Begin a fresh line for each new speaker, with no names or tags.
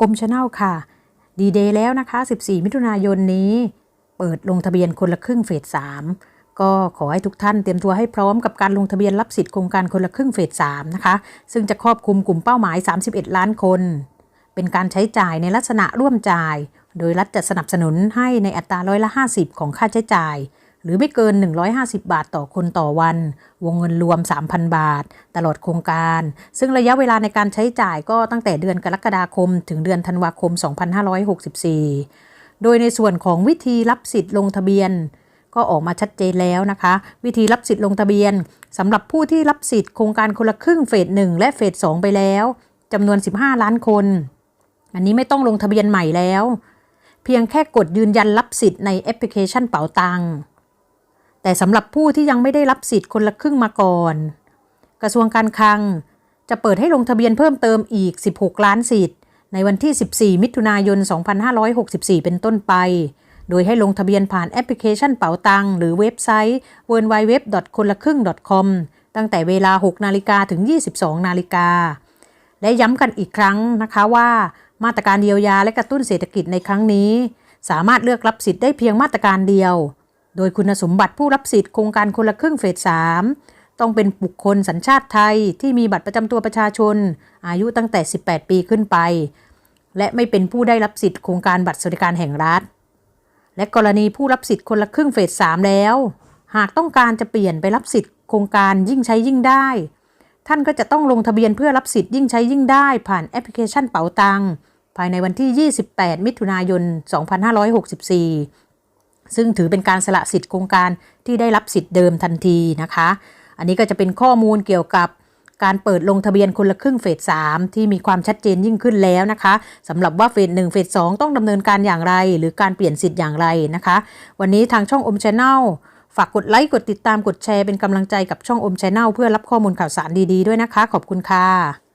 อมชาแนลค่ะ ดีเดย์แล้วนะคะ 14 มิถุนายนนี้ เปิดลงทะเบียนคนละครึ่งเฟส3ก็ขอให้ทุกท่านเตรียมตัวให้พร้อมกับการลงทะเบียนรับสิทธิโครงการคนละครึ่งเฟส3นะคะ ซึ่งจะครอบคลุมกลุ่มเป้าหมาย 31 ล้านคน เป็นการใช้จ่ายในลักษณะร่วมจ่าย โดยรัฐจะสนับสนุนให้ในอัตราร้อยละ 50 ของค่าใช้จ่าย หรือไม่เกิน 150 บาทต่อคนต่อวัน วงเงินรวม 3,000 บาท ตลอดโครงการ ซึ่งระยะเวลาในการใช้จ่ายก็ตั้งแต่เดือนกรกฎาคม ถึงเดือนธันวาคม 2564 โดยในส่วนของวิธีรับสิทธิ์ลงทะเบียน ก็ออกมาชัดเจนแล้วนะคะ วิธีรับสิทธิ์ลงทะเบียนสำหรับผู้ที่รับสิทธิ์โครงการคนละครึ่งเฟส1และเฟส2ไปแล้วจำนวน 15 ล้านคน อันนี้ไม่ต้องลงทะเบียนใหม่แล้ว เพียงแค่กดยืนยันรับสิทธิ์ในแอปพลิเคชันเป๋าตังค์ แต่สำหรับผู้ที่ยังไม่ได้รับสิทธิ์คนละครึ่งมาก่อน กระทรวงการคลังจะเปิดให้ลงทะเบียนเพิ่มเติมอีก 16 ล้านสิทธิ์ ในวันที่ 14 มิถุนายน 2564 เป็นต้นไป โดยให้ลงทะเบียนผ่านแอปพลิเคชันเป๋าตังหรือเว็บไซต์ w w w คนละครึ่ง .com ตั้งแต่เวลา 6 นาฬิกาถึง 22 นาฬิกา และย้ำกันอีกครั้งนะคะว่า มาตรการเยียวยาและกระตุ้นเศรษฐกิจในครั้งนี้ สามารถเลือกรับสิทธิ์ได้เพียงมาตรการเดียว โดยคุณสมบัติผู้รับสิทธิ์โครงการคนละครึ่งเฟส 3 ต้องเป็นบุคคลสัญชาติไทยที่มีบัตรประจำตัวประชาชน อายุตั้งแต่ 18 ปีขึ้นไป และไม่เป็นผู้ได้รับสิทธิ์โครงการบัตรสวัสดิการแห่งรัฐ และกรณีผู้รับสิทธิ์คนละครึ่งเฟส 3 แล้ว หากต้องการจะเปลี่ยนไปรับสิทธิ์โครงการยิ่งใช้ยิ่งได้ ท่านก็จะต้องลงทะเบียนเพื่อรับสิทธิ์ยิ่งใช้ยิ่งได้ ผ่านแอปพลิเคชันเป๋าตังภายในวันที่ 28 มิถุนายน 2564 ซึ่งถือเป็นการสละสิทธิ์โครงการที่ได้รับสิทธิ์เดิมทันทีนะคะ อันนี้ก็จะเป็นข้อมูลเกี่ยวกับการเปิดลงทะเบียนคนละครึ่งเฟส3ที่มีความชัดเจนยิ่งขึ้นแล้วนะคะสำหรับว่าเฟส1เฟส2ต้องดำเนินการอย่างไร หรือการเปลี่ยนสิทธิ์อย่างไรนะคะ วันนี้ทางช่องอมชแนลฝากกดไลค์กดติดตามกดแชร์เป็นกำลังใจกับช่องอมชแนลเพื่อรับข้อมูลข่าวสารดีๆด้วยนะคะ ขอบคุณค่ะ